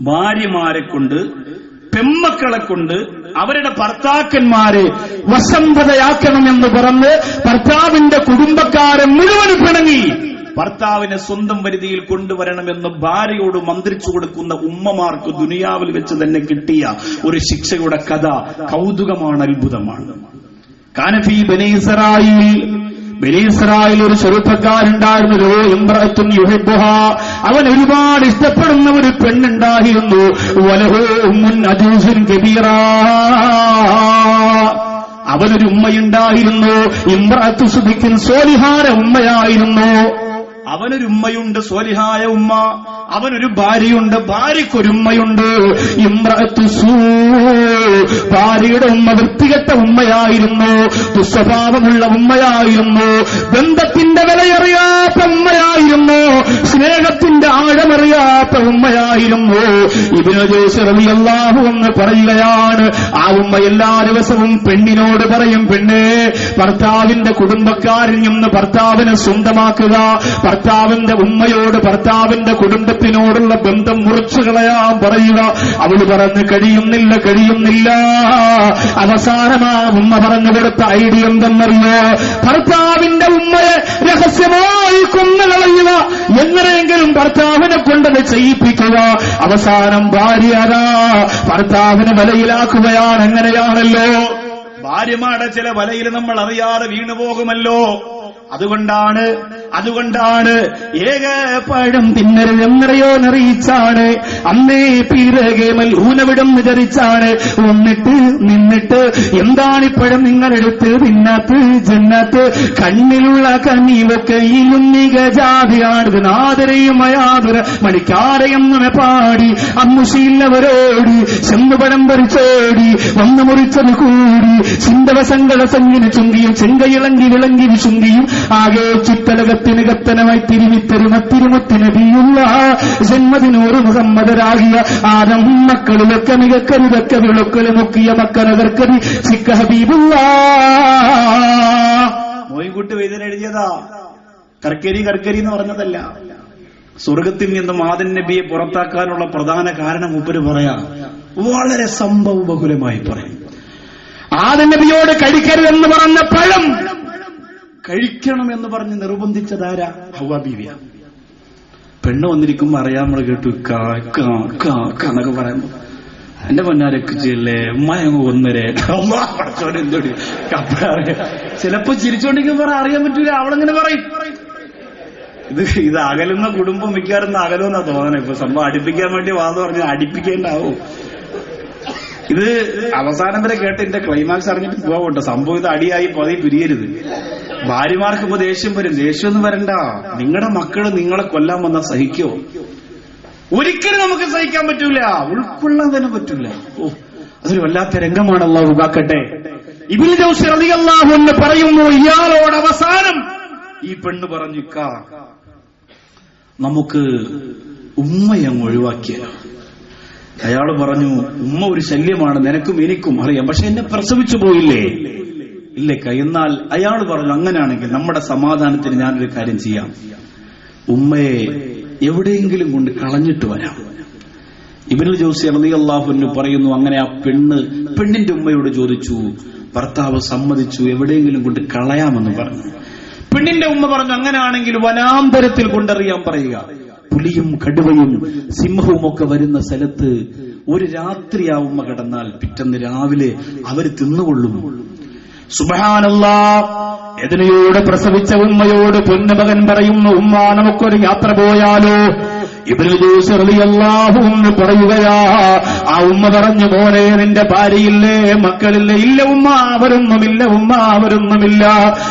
ഭാര്യമാരെ കൊണ്ട് പെമ്മക്കളെ കൊണ്ട് അവരുടെ ഭർത്താക്കന്മാരെ വസന്തതയാക്കണമെന്ന് പറഞ്ഞ് ഭർത്താവിന്റെ കുടുംബക്കാരെ മുഴുവൻ പിണങ്ങി. ഭർത്താവിനെ സ്വന്തം പരിധിയിൽ കൊണ്ടുവരണമെന്ന് ഭാര്യയോട് മന്ത്രിച്ചു കൊടുക്കുന്ന ഉമ്മമാർക്ക് ദുനിയാവിൽ വെച്ച് തന്നെ കിട്ടിയ ഒരു ശിക്ഷയുടെ കഥ കൗതുകമാണ് അത്ഭുതമാണ്. കാനഫി ബനീസറായിൽ ബനീസറായിൽ ഒരു ചെറുപ്പക്കാരുണ്ടായിരുന്നു എംബ്രത്തും യുഹിബുഹ അവൻ ഒരുപാട് ഇഷ്ടപ്പെടുന്ന ഒരു പെണ്ണുണ്ടായിരുന്നു. വലഹോ മുൻ അജൂസിൻ കബീറ. അവനൊരു ഉമ്മയുണ്ടായിരുന്നു. ഇമ്രത്തു സുബിക്കിൻ സോലിഹാര ഉമ്മയായിരുന്നു. അവനൊരു ഉമ്മയുണ്ട് സോലിഹായ ഉമ്മ. അവനൊരു ഭാര്യയുണ്ട് ഭാര്യക്കൊരുമ്മയുണ്ട് ഇമ്രത്തു സൂ ഭാര്യയുടെ ഉമ്മ വൃത്തികെട്ട ഉമ്മയായിരുന്നു. ദുസ്വഭാവമുള്ള ഉമ്മയായിരുന്നു. ബന്ധത്തിന്റെ വിലയറിയാത്ത ഉമ്മയായിരുന്നു. സ്നേഹത്തിന്റെ ആഴമറിയാത്ത ഉമ്മയായിരുന്നു. ഇതിന് ജോസറിയല്ലാഹു എന്ന് പറയുകയാണ് ആ ഉമ്മ എല്ലാ ദിവസവും പെണ്ണിനോട് പറയും പെണ്ണേ ഭർത്താവിന്റെ കുടുംബക്കാരിൽ നിന്ന് ഭർത്താവിനെ സ്വന്തമാക്കുക. ഭർത്താവിന്റെ ഉമ്മയോട് ഭർത്താവിന്റെ കുടുംബത്തിനോടുള്ള ബന്ധം മുറിച്ചു കളയാൻ പറയുക. അവൾ പറഞ്ഞ് കഴിയുന്നില്ല കഴിയുന്നില്ല. അവസാനമാ ഉമ്മ പറഞ്ഞു കൊടുത്ത ഐഡിയ എന്തെന്നറിയോ? ഭർത്താവിന്റെ ഉമ്മയെ രഹസ്യമായി കൊന്നുകളയുക എങ്ങനെയെങ്കിലും ഭർത്താവിനെ കൊണ്ടത് ചെയ്യിപ്പിക്കുക അവസാനം ഭാര്യ അതാ ഭർത്താവിനെ വലയിലാക്കുകയാണ്. എങ്ങനെയാണല്ലോ? ഭാര്യമാരുടെ ചില വലയിൽ നമ്മൾ അറിയാതെ വീണുപോകുമല്ലോ. അതുകൊണ്ടാണ് അതുകൊണ്ടാണ് ഏക തിന്നരുത് എന്നറിയോ നിറയിച്ചാണ് അന്നേ പീരകേമൽ ഊനവിടം വിചരിച്ചാണ് വന്നിട്ട് നിന്നിട്ട് എന്താണ് എന്താണിപ്പോഴും നിങ്ങളെടുത്ത് പിന്നത്ത് ജന്നത്ത് കണ്ണിലുള്ള കണ്ണീവൊക്കെ കയ്യിലും ജാതിയാണിത് നാദരയും അയാതുര മണിക്കാരയെന്നു പാടി. അമ്മുശീലവരോടി ചെന്നുപടം പറിച്ചോടി വന്നു മുറിച്ചത് കൂടി. ചിന്തവസങ്കട സംഗിന് ചുങ്കിയും ചെങ്കയിളങ്കി വിളങ്കി വിശുങ്കിയും ആകെ ചിത്തലകത്തിന് കത്തനമായി തിരുമിത്തരുമ തിരുമുത്തിനബിയുള്ള ജന്മദിനൂറ് മുഹമ്മദരാകിയ ആദം മക്കളിലൊക്കെ മികക്കരുതൊക്കെ വിളക്കൽ മുക്കിയ മക്കനകർക്കരി സിക്ക ഹബീബുള്ള മോയിൻകുട്ടി വൈദ്യൻ കർക്കരി കർക്കരി എന്ന് പറഞ്ഞതല്ല. സ്വർഗത്തിൽ നിന്നും ആദൻ നബിയെ പുറത്താക്കാനുള്ള പ്രധാന കാരണം ഉപ്പര് പറയാ വളരെ സംഭവ ബഹുലമായി പറയും. ആദൻ നബിയോട് കഴിക്കരുതെന്ന് പറഞ്ഞ പഴം കഴിക്കണമെന്ന് പറഞ്ഞ് നിർബന്ധിച്ചതാരാ ഹവ ബീവിയ. പെണ്ണ് വന്നിരിക്കുമ്പോ അറിയാൻ നമ്മൾ കേട്ടു കാ പറയുമ്പോ എന്റെ പൊന്നാരൊക്കെ ചെയ്യല്ലേ ഉമ്മയങ്ങ് ഒന്നരേ എന്തോടി? ചിലപ്പോ ചിരിച്ചോണ്ടിരിക്കുമ്പോ അറിയാൻ പറ്റൂല അവളെങ്ങനെ പറയും? ഇത് ഇത് അകലുന്ന കുടുംബം മിക്കവാറും അകലുമെന്നാ തോന്നണേ. ഇപ്പൊ സംഭവം അടിപ്പിക്കാൻ വേണ്ടി വാദം പറഞ്ഞാൽ അടുപ്പിക്കേണ്ടാവും. ഇത് അവസാനം വരെ കേട്ട് എന്റെ ക്ലൈമാക്സ് അറിഞ്ഞിട്ട് പോകട്ടെ സംഭവം ഇത് അടിയായി പതി പിരിയരുത്. ഭാര്യമാർക്ക് ഇപ്പൊ ദേഷ്യം വരും. ദേഷ്യമൊന്നും വരണ്ട. നിങ്ങളുടെ മക്കൾ നിങ്ങളെ കൊല്ലാൻ വന്നാൽ സഹിക്കോ? ഒരിക്കലും നമുക്ക് സഹിക്കാൻ പറ്റൂല. ഉൾക്കൊള്ളാൻ തന്നെ പറ്റൂല. ഓ അതൊരു വല്ലാത്ത രംഗമാണ് അള്ളാഹു ഉകാക്കട്ടെ ഇബിൻ ജോസ് റളിയല്ലാഹു എന്ന് പറയുന്നു ഇയാളോട് അവസാനം ഈ പെണ്ണ് പറഞ്ഞു "കാ, നമുക്ക് ഉമ്മയങ്ങ് ഒഴിവാക്കിയാലോ? അയാൾ പറഞ്ഞു ഉമ്മ ഒരു ശല്യമാണ് നിനക്കും എനിക്കും അറിയാം. പക്ഷെ എന്നെ പ്രസവിച്ചു പോയില്ലേ? ഇല്ലേ എന്നാൽ അയാൾ പറഞ്ഞു അങ്ങനെയാണെങ്കിൽ നമ്മുടെ സമാധാനത്തിന് ഞാനൊരു കാര്യം ചെയ്യാം. ഉമ്മയെ എവിടെയെങ്കിലും കൊണ്ട് കളഞ്ഞിട്ട് വരാം. ഇബിനുൽ ജോസി അലി അള്ളാഹുന് പറയുന്നു അങ്ങനെ ആ പെണ്ണ് പെണ്ണിന്റെ ഉമ്മയോട് ചോദിച്ചു ഭർത്താവ് സമ്മതിച്ചു എവിടെയെങ്കിലും കൊണ്ട് കളയാമെന്ന് പറഞ്ഞു. പെണ്ണിന്റെ ഉമ്മ പറഞ്ഞു അങ്ങനെയാണെങ്കിൽ വനാന്തരത്തിൽ കൊണ്ടറിയാൻ പറയുക. പുലിയും കടുവയും സിംഹവും ഒക്കെ വരുന്ന സ്ഥലത്ത് ഒരു രാത്രി ആ ഉമ്മ കിടന്നാൽ പിറ്റന്ന് രാവിലെ അവർ തിന്നുകൊള്ളും. സുബഹാനല്ല എതിനയോട് പ്രസവിച്ച ഉമ്മയോട് പൊന്നുമകൻ പറയുന്നു ഉമ്മ നമുക്കൊരു യാത്ര പോയാലോ? എന്ന് പറയുകയാ ആ ഉമ്മ പറഞ്ഞു മോനെ നിന്റെ ഭാര്യയില്ലേ മക്കളില്ലേ ഇല്ല ഉമ്മ അവരൊന്നുമില്ല ഉമ്മ അവരൊന്നുമില്ല.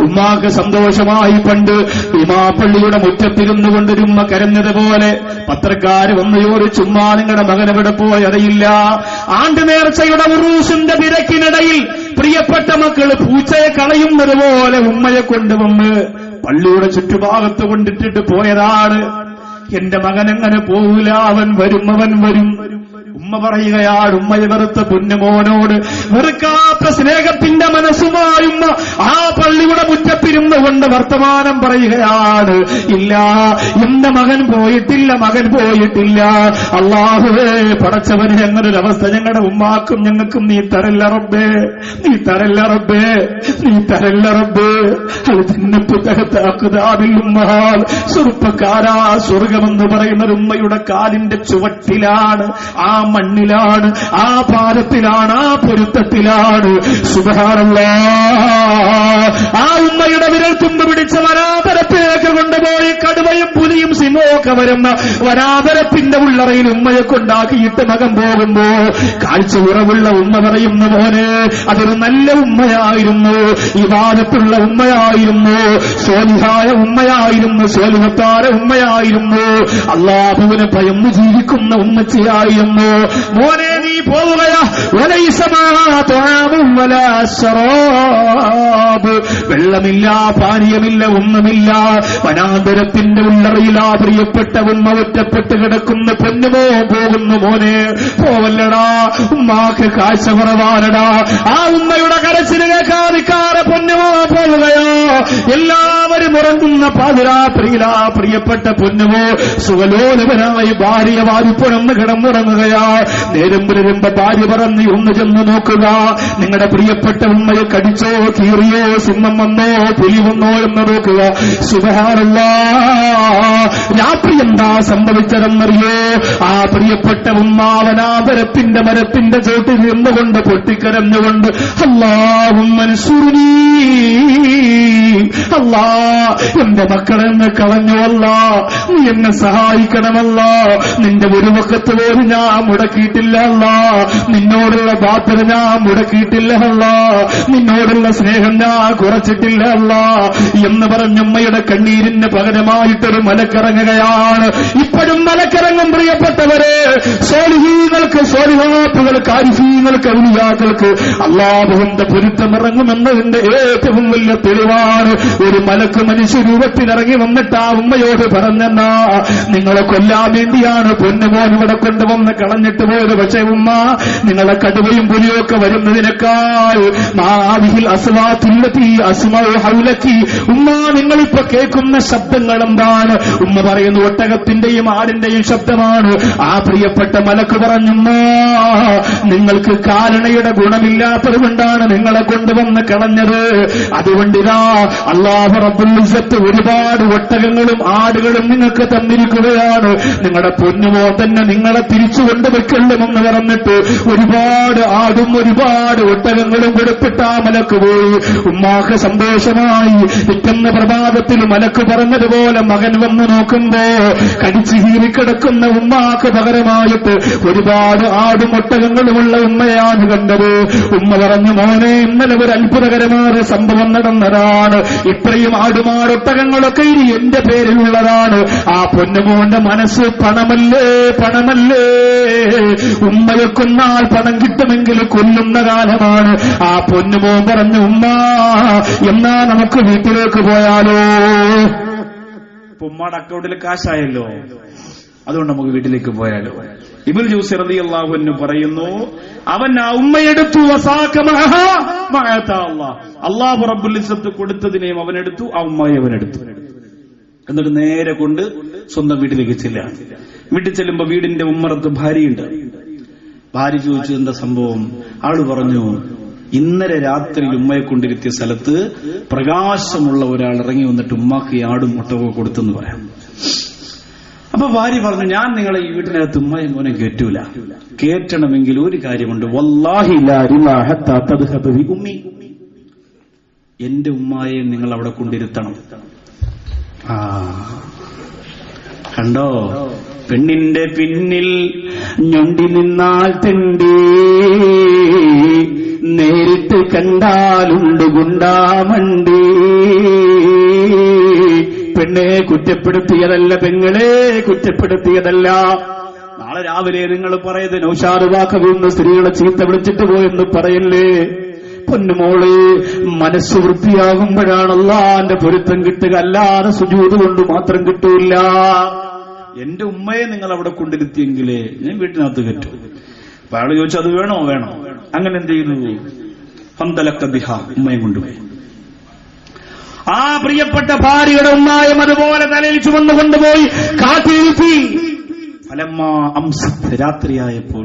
ഉമ്മാക്ക് സന്തോഷമായി പണ്ട് ഉമാപ്പള്ളിയുടെ മുറ്റത്തിരുന്നു കൊണ്ടൊരുമ്മ കരഞ്ഞതുപോലെ പത്രക്കാര് വന്ന് ചുമ്മാ നിങ്ങളുടെ മകൻ എവിടെ പോയി? അറിയില്ല. ആണ്ട് നേർച്ചയുടെ ഉറൂസിന്റെ തിരക്കിനിടയിൽ പ്രിയപ്പെട്ട മക്കൾ പൂച്ചയെ കളയുന്നത് പോലെ ഉമ്മയെ കൊണ്ടുവന്ന് പള്ളിയുടെ ചുറ്റുഭാഗത്ത് കൊണ്ടിട്ടിട്ട് പോയതാണ്. എന്റെ മകൻ എങ്ങനെ പോകൂല അവൻ വരും അവൻ വരും. ഉമ്മ പറയുകയാണ് ഉമ്മയെ വെറുത്ത പൊന്നുമോനോട് വെറുക്കാത്ത സ്നേഹത്തിന്റെ മനസ്സുമായി ഉമ്മ ആ പള്ളിയുടെ മുറ്റത്തിരുന്നു കൊണ്ട് വർത്തമാനം പറയുകയാണ്. ഇല്ല എന്റെ മകൻ പോയിട്ടില്ല മകൻ പോയിട്ടില്ല. അള്ളാഹുവേ പടച്ചവന് ഞങ്ങളൊരവസ്ഥ ഞങ്ങളുടെ ഉമ്മാക്കും ഞങ്ങൾക്കും നീ തരല്ല റബ്ബേ നീ തരല്ല റബ്ബേ നീ തരല്ല റബ്ബേ. അത് തന്നെ തകത്താക്കുതാതിൽ ഉമ്മഹാൽ സ്വർപ്പക്കാരാ സ്വർഗമെന്ന് പറയുന്ന ഉമ്മയുടെ കാലിന്റെ ചുവട്ടിലാണ് ആ മണ്ണിലാണ് ആ പാദത്തിലാണ് ആ പൊരുത്തത്തിലാണ്. സുഖാനല്ല ആ ഉമ്മയുടെ വിരൽ തുമ്പ് പിടിച്ച വരാതരപ്പിലേക്ക് കൊണ്ടുപോയി കടുവയും പുലിയും സിംഹമൊക്കെ വരുന്ന വരാതരത്തിന്റെ ഉള്ളറയിൽ ഉമ്മയെ കൊണ്ടാക്കിയിട്ട് മകം പോകുമ്പോ കാഴ്ച ഉറവുള്ള ഉമ്മ പറയുന്ന മോനെ അതൊരു നല്ല ഉമ്മയായിരുന്നു. ഈ വാദത്തുള്ള ഉമ്മയായിരുന്നു. സോലിഹായ ഉമ്മയായിരുന്നു. സോലിഹത്താര ഉമ്മയായിരുന്നു. അള്ളാഹുവിനെ ഭയന്ന് ജീവിക്കുന്ന ഉമ്മച്ചയായിരുന്നു. മോനെ നീ പോവുകയാ. വെള്ളമില്ല പാനീയമില്ല ഒന്നുമില്ല. വനാന്തരത്തിന്റെ ഉള്ളറയിലാ പ്രിയപ്പെട്ട ഉമ്മ ഒറ്റപ്പെട്ട് കിടക്കുന്ന പെണ്ണുമോ പോകുന്നു മോനെ? പോവല്ലടാ ഉമ്മാക്ക് കാഴ്ച കുറവാനടാ ആ ഉമ്മയുടെ കരച്ചിൽ കേൾക്കാതിക്കാറെ പൊന്നുമോ പോവുകയോ? എല്ലാവരും ഉറങ്ങുന്ന പാതിരാത്രിയിലാ പ്രിയപ്പെട്ട പൊന്നുമോ സുഖലോലവനായി ഭാര്യ വാരിപ്പുഴന്ന് കിടന്നുറങ്ങുകയാ. നേരം പുലരുമ്പോ ഭാര്യ പറഞ്ഞ് ഒന്ന് ചെന്ന് നോക്കുക. നിങ്ങളുടെ പ്രിയപ്പെട്ട ഉമ്മയെ കടിച്ചോ കീറിയോ സിംഹം വന്നോ പുലി വന്നോ എന്ന് നോക്കുക. സുബഹാനല്ല. രാത്രി എന്താ സംഭവിച്ചതെന്നറിയോ? ആ പ്രിയപ്പെട്ട ഉമ്മാവനാപരത്തിന്റെ മരത്തിന്റെ ചോട്ടിൽ നിന്നുകൊണ്ട് പൊട്ടിക്കരഞ്ഞുകൊണ്ട് അല്ലാവും മനസ്സുരീ അല്ലാ എന്റെ മക്കളെന്ന് കളഞ്ഞുവല്ല നീ എന്നെ സഹായിക്കണമല്ല നിന്റെ ഒരു മുഖത്ത് പോലും ഞാൻ മുടക്കിയിട്ടില്ല അല്ല നിന്നോടുള്ള ബാധ്യത ഞാൻ മുടക്കിയിട്ടില്ല അല്ല നിന്നോടുള്ള സ്നേഹം ഞാൻ കുറച്ചിട്ടില്ല അല്ല എന്ന് പറഞ്ഞുമ്മയുടെ കണ്ണീരിന് പകരമായിട്ടൊരു മലക്കിറങ്ങുകയാണ്. ഇപ്പോഴും മലക്കിറങ്ങും പ്രിയപ്പെട്ടവരെ സോലിഹീങ്ങൾക്ക് സോലിഹാപ്പുകൾക്ക് അരിഫീങ്ങൾക്ക് ഔലിയാക്കൾക്ക് അള്ളാഹുവിന്റെ പൊരുത്തമിറങ്ങുമെന്നതിന്റെ ഏറ്റവും വലിയ തെളിവാണ്. ഒരു മലക്ക് മനുഷ്യ രൂപത്തിനിറങ്ങി വന്നിട്ട് ആ ഉമ്മയോട് പറഞ്ഞെന്നാ നിങ്ങളെ കൊല്ലാൻ വേണ്ടിയാണ് പൊന്നുമോൻ ഇവിടെ കൊണ്ടുവന്ന് കളഞ്ഞിട്ട് പോയത്. പക്ഷേ ഉമ്മ നിങ്ങളെ കടുവയും പുലിയൊക്കെ വരുന്നതിനേക്കാൾ ഉമ്മ നിങ്ങളിപ്പോ കേൾക്കുന്ന ശബ്ദങ്ങൾ എന്താണ് ഉമ്മ പറയുന്നു ഒട്ടകത്തിന്റെയും ആടിന്റെയും ശബ്ദമാണ്. ആ പ്രിയപ്പെട്ട മലക്ക് പറഞ്ഞു നിങ്ങൾക്ക് കാരണയുടെ ഗുണമില്ലാത്തത് കൊണ്ടാണ് നിങ്ങളെ കൊണ്ടുവന്ന് കളഞ്ഞത്. അതുകൊണ്ടിതാ അള്ളാഹു റബ്ബുൽ ഇസ്സത്ത് ഒരുപാട് ഒട്ടകങ്ങളും ആടുകളും നിങ്ങൾക്ക് തന്നിരിക്കുകയാണ്. നിങ്ങളുടെ പൊന്നുമോ തന്നെ നിങ്ങളെ തിരിച്ചു കൊണ്ടുവെക്കണമെന്ന് പറഞ്ഞിട്ട് ഒരുപാട് ആടും ഒരുപാട് ഒട്ടകങ്ങളും കൊടുത്തിട്ട് ആ മലക്ക് പോയി. ഉമ്മാക്ക് സന്തോഷമായി. പിറ്റന്ന പ്രഭാതത്തിൽ മലക്ക് പറഞ്ഞതുപോലെ മകൻ വന്ന് നോക്കുമ്പോ കടിച്ചു കീറിക്കിടക്കുന്ന ഉമ്മാക്ക് പകരമായിട്ട് ഒരുപാട് ആടുമൊട്ടകങ്ങളുമുള്ള ഉമ്മയാണ് കണ്ടത്. ഉമ്മ പറഞ്ഞു മോനെ ഇന്നലെ ഒരു അത്ഭുതകരമായ സംഭവം നടന്നതാണ്. ഇത്രയും ആടുമാടൊട്ടകങ്ങളൊക്കെ ഇനി എന്റെ പേരിലുള്ളതാണ്. ആ പൊന്നുമോന്റെ മനസ്സ് പണമല്ലേ പണമല്ലേ? ഉമ്മയെ കൊന്നാൽ പണം കിട്ടുമെങ്കിൽ കൊല്ലുന്ന കാലമാണ്. ആ പൊന്നുമോൻ പറഞ്ഞു ഉമ്മ എന്നാ നമുക്ക് വീട്ടിലേക്ക് പോയാലോ? ഇപ്പൊ ഉമ്മാടെ അക്കൗണ്ടിൽ കാശായല്ലോ. അതുകൊണ്ട് നമുക്ക് വീട്ടിലേക്ക് പോയാലോ. ഇബുൽ ജൂസ് റതി പറയുന്നു അവൻ ആ ഉമ്മയെടുത്തു. അള്ളാഹു റബ്ബുൽ ഇസ്സത്ത് കൊടുത്തതിനെയും അവനെടുത്തു ആ ഉമ്മയെ അവനെടുത്തു എന്നിട്ട് നേരെ കൊണ്ട് സ്വന്തം വീട്ടിലേക്ക് ചെല്ല വീട്ടിൽ ചെല്ലുമ്പോ വീടിന്റെ ഉമ്മറത്ത് ഭാര്യയുണ്ട്. ഭാര്യ ചോദിച്ചു എന്താ സംഭവം? ആൾ പറഞ്ഞു ഇന്നലെ രാത്രി ഉമ്മയെ കൊണ്ടിരുത്തിയ സ്ഥലത്ത് പ്രകാശമുള്ള ഒരാൾ ഇറങ്ങി വന്നിട്ട് ഉമ്മാക്ക് ആടും മുട്ടവും കൊടുത്തെന്ന് പറയാം. അപ്പൊ ഭാര്യ പറഞ്ഞു ഞാൻ നിങ്ങളെ ഈ വീട്ടിനകത്ത് ഉമ്മയെ മോനെ കേറ്റൂല. കേറ്റണമെങ്കിൽ ഒരു കാര്യമുണ്ട്. ഉമ്മി. എന്റെ ഉമ്മായെ നിങ്ങൾ അവിടെ കൊണ്ടിരുത്തണം. ആ. കണ്ടോ? പെണ്ണിന്റെ പിന്നിൽ ഞൊണ്ടി നിന്നാൽ തെണ്ടി. നേരിട്ട് കണ്ടാലുണ്ട് ഗുണ്ടാമണ്ടി. പെണ്ണെ കുറ്റപ്പെടുത്തിയതല്ല പെങ്ങളെ കുറ്റപ്പെടുത്തിയതല്ല. നാളെ രാവിലെ നിങ്ങൾ പറയത് വാക്കവിന്ന് സ്ത്രീകളെ ചീത്ത വിളിച്ചിട്ട് പോയെന്ന് പറയല്ലേ? പൊന്നുമോൾ മനസ്സ് വൃത്തിയാകുമ്പോഴാണല്ലാന്റെ പൊരുത്തം കിട്ടുക. അല്ലാതെ സുജൂത് കൊണ്ട് മാത്രം കിട്ടൂല. എന്റെ ഉമ്മയെ നിങ്ങൾ അവിടെ കൊണ്ടിരുത്തിയെങ്കിലേ ഞാൻ വീട്ടിനകത്ത് കിട്ടും അപ്പൊ അയാൾ ചോദിച്ചു അത് വേണോ? വേണോ. അങ്ങനെ എന്ത് ചെയ്തു പന്തലക്ക ബിഹ ഉമ്മയെ കൊണ്ടുപോയി ആ പ്രിയപ്പെട്ട ഭാര്യയുടെ ഉമ്മായും അതുപോലെ തലയിൽ ചുമന്നു കൊണ്ടുപോയി കാത്തിരുത്തി രാത്രിയായപ്പോൾ.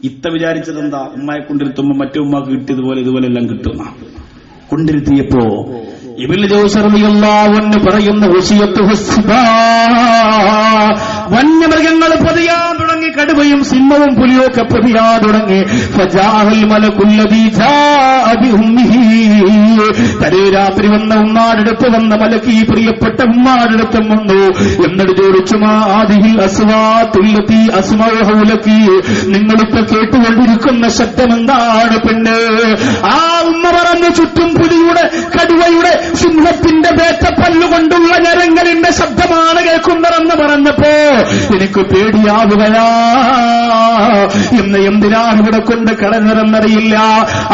ഇത്ത വിചാരിച്ചത് എന്താ ഉമ്മയെ കൊണ്ടിരുത്തുമ്പോ മറ്റേ ഉമ്മക്ക് കിട്ടിയതുപോലെ ഇതുപോലെ എല്ലാം കിട്ടുന്ന കൊണ്ടിരുത്തിയപ്പോ ഇബിൽ ജോസറിയല്ലാവെന്ന് പറയുന്ന. വന്യമൃഗങ്ങൾ പൊതിയാൻ തുടങ്ങി കടുവയും സിംഹവും പുലിയോ ഒക്കെ പൊതിയാൻ തുടങ്ങി തരേ രാത്രി വന്ന ഉമ്മാടെടുത്ത് വന്ന മലക്ക് ഈ പ്രിയപ്പെട്ട ഉമ്മാടെടുത്തും വന്നു. എന്നിട്ട് ചോദിച്ചു ആദിഹിൽ നിങ്ങളിപ്പോ കേട്ടുകൊണ്ടിരിക്കുന്ന ശബ്ദം എന്താണ് പെണ്ണ്? ആ ഉമ്മ പറഞ്ഞു ചുറ്റും പുലിയുടെ കടുവയുടെ സിംഹത്തിന്റെ വേറ്റപ്പല്ലുകൊണ്ടുള്ള ഞരങ്ങലിന്റെ ശബ്ദമാണ് കേൾക്കുന്നതെന്ന് പറഞ്ഞപ്പോ എനിക്ക് പേടിയാവുകയാ. ഇന്ന് എന്തിനാണ് ഇവിടെ കൊണ്ട് കടന്നിറന്നറിയില്ല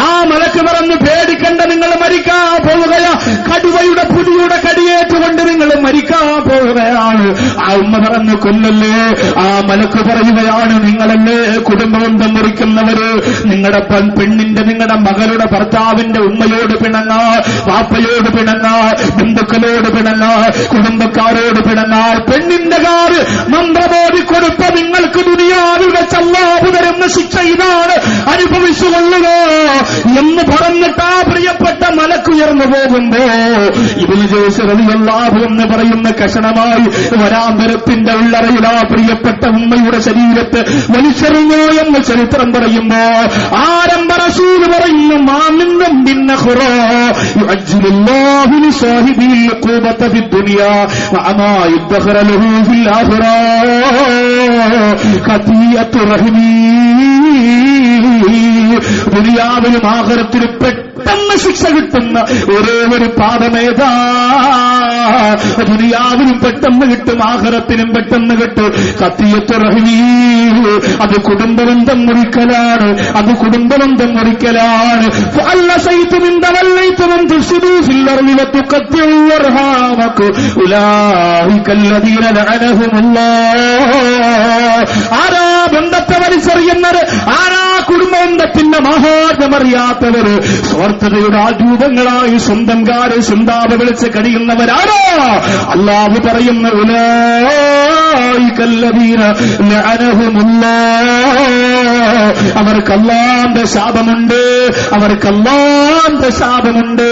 ആ മലക്ക് പറഞ്ഞ് പേടിക്കണ്ട നിങ്ങൾ മരിക്കാ പോവുകയാ. കടുവയുടെ പുലിയുടെ കടിയേറ്റുകൊണ്ട് നിങ്ങൾ മരിക്കാ പോവുകയാണ് ആ ഉമ്മ പറഞ്ഞു കൊല്ലല്ലേ? ആ മലക്ക് പറയുകയാണ് നിങ്ങളല്ലേ കുടുംബബന്ധം മുറിക്കുന്നവര്? നിങ്ങളുടെ പെണ്ണിന്റെ നിങ്ങളുടെ മകളുടെ ഭർത്താവിന്റെ ഉമ്മയോട് പിണങ്ങ വാപ്പയോട് പിണങ്ങ ബന്ധുക്കളോട് പിണങ്ങ കുടുംബക്കാരോട് പിണങ്ങാൽ പെണ്ണിന്റെ അള്ളാഹുവിന്റെ കാർ മന്ത്രബോധി കൊടുത്ത നിങ്ങൾക്ക് ദുനിയാവിൽ വെച്ച് അള്ളാഹു തരുന്ന ശിക്ഷ ഇതാണ്. അനുഭവിച്ചുകൊള്ളുക എന്ന് പറഞ്ഞിട്ടാ പ്രിയപ്പെട്ട മലക്കുയർന്നു പോകുമ്പോ ഇബിന് ജോസ് റളിയല്ലാഹു എന്ന് പറയുന്ന കഷണമായി വരാന്തരത്തിന്റെ ഉള്ളറയിൽ ആ പ്രിയപ്പെട്ട ഉമ്മയുടെ ശരീരത്ത് വലിച്ചെറിഞ്ഞു എന്ന് ചരിത്രം പറയുമ്പോ ആരംഭ റസൂൽ പറയുന്നു മാമിന്നും ഭിന്ന ഹുറോ ും ദുനിയാവിലും ആഹരത്തിലും പെട്ട പെട്ടെന്ന് ശിക്ഷ കിട്ടുന്ന ഒരേ ഒരു പാപമേതാ ദുനിയാവിനും പെട്ടെന്ന് കിട്ടും ആഹാരത്തിനും പെട്ടെന്ന് കിട്ടും. കത്തിയത്ത് അത് കുടുംബബന്ധം മുറിക്കലാണ്. അത് കുടുംബബന്ധം മുറിക്കലാണ്. അല്ല ആരാ ബന്ധത്തെ വലിച്ചെറിയുന്നത്? ആരാ കുടുംബബന്ധത്തിന്റെ മഹാജമറിയാത്തവർ സ്വാർത്ഥതയുടെ ആരൂപങ്ങളായി സ്വന്തം കാര് സ്വന്താപ വിളിച്ച് കഴിയുന്നവരാരോ അള്ളാഹു പറയുന്ന അവർക്കല്ലാന്റെ അവർക്ക് അല്ലാന്റെ ശാപമുണ്ട് അവർക്ക് അല്ലാന്റെ ശാപമുണ്ട്.